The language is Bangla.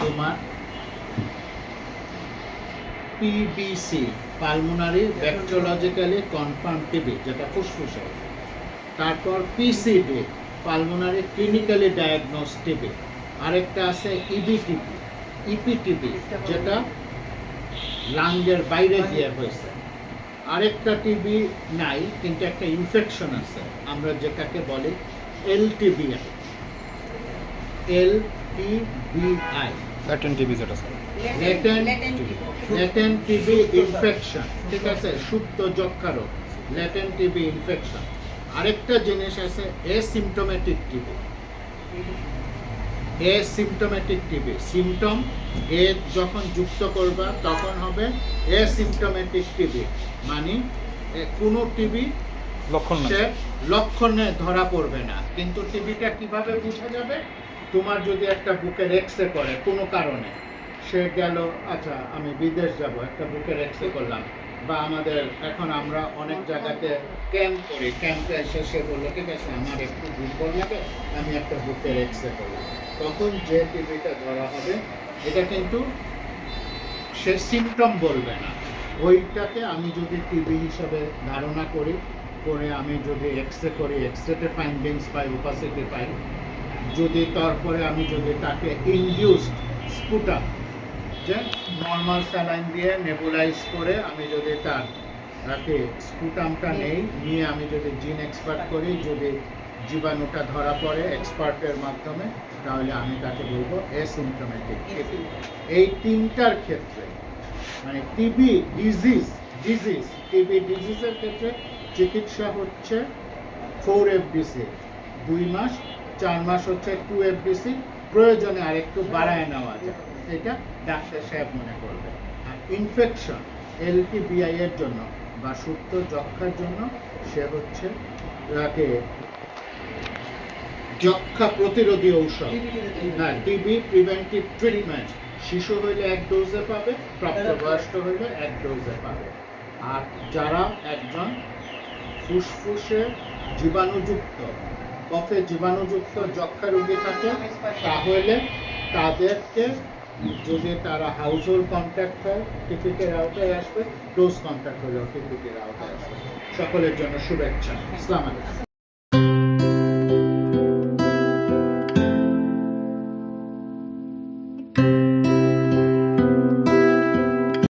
তোমার PBC pulmonary bacteriologically confirm TB যেটা ফুসফুসে তারপর PCD pulmonary clinically diagnose TB আরেকটা আছে E ইবিটিবি ইপিটিবি যেটা লাঙ্গের বাইরে গিয়ে হয়েছে। আরেকটা টিবি নাই, কিন্তু একটা ইনফেকশন আছে, আমরা যেটাকে বলি L LTBI L TBI latent TB যেটা স্যার ল্যাটেন্ট টিবি ইনফেকশন ঠিক আছে? সুপ্ত যক্ষা রোগ ল্যাটেন্ট টিবি ইনফেকশন আরেকটা জিনিস আছে asymptomatic TB asymptomatic TB symptom এ যখন যুক্ত করবা তখন হবে এ এসিমটোমেটিক টিবি মানে কোনো টিবি সে লক্ষণে ধরা পড়বে না। কিন্তু টিবিটা কীভাবে বোঝা যাবে? তোমার যদি একটা বুকের এক্সরে করে, কোনো কারণে। সে গেল আচ্ছা আমি বিদেশ যাব, একটা বুকের এক্সরে করলাম। বা আমাদের, এখন আমরা অনেক জায়গাতে ক্যাম্প করি। ক্যাম্পে এসে সে বলল, ঠিক আছে, আমার একটু দুর্বল লাগে, আমি একটা বুকের এক্সরে করলাম। তখন যে টিবিটা ধরা হবে, এটা কিন্তু সে সিমটম বলবে না। ওইটাকে আমি যদি টিবি হিসাবে ধারণা করি করে আমি যদি এক্সরে করি এক্সরেতে ফাইন্ডিংস পাই উপাসিটি পাই যদি তারপরে আমি যদি তাকে ইনডিউসড স্পুটা যে নর্মাল স্যালাইন দিয়ে নেবুলাইজ করে আমি যদি তার তাকে স্পুটামটা নেই নিয়ে আমি যদি জিন এক্সপার্ট করি যদি জীবাণুটা ধরা পড়ে এক্সপার্টের মাধ্যমে তাহলে আমি তাকে বলব এসিমটোমেটিক টিবি এই তিনটার ক্ষেত্রে মানে টিবি ডিজিজ ডিজিজ টিবি ডিজিজের ক্ষেত্রে চিকিৎসা হচ্ছে ফোর এফডিসি দুই মাস চার মাস হচ্ছে টু এফডিসি প্রয়োজনে আরেকটু বাড়ায় নেওয়া যায়। এটা ডাক্তার সাহেব মনে করবে আর ইনফেকশন এলটিবিআই এর জন্য বা সুপ্ত যক্ষার জন্য সে হচ্ছে তাকে যক্ষা প্রতিরোধী ঔষধ। হ্যাঁ টিবি প্রিভেন্টিভ ট্রিটমেন্ট শিশু হইলে এক ডোজে পাবে প্রাপ্তবয়স্ক হইলে এক ডোজে পাবে। আর যারা একজন ফুসফুসে জীবাণুযুক্ত। কফে জীবাণুযুক্ত যক্ষা রোগী থাকে, তাহলে তাদেরকে যদি তারা হাউস হোল্ড কন্ট্যাক্ট হয় টিকিটের আওতায় আসবে ক্লোজ কন্ট্যাক্ট হলেও টিকিটের আওতায় আসবে। সকলের জন্য শুভেচ্ছা। ইসলাম আলাইকুম।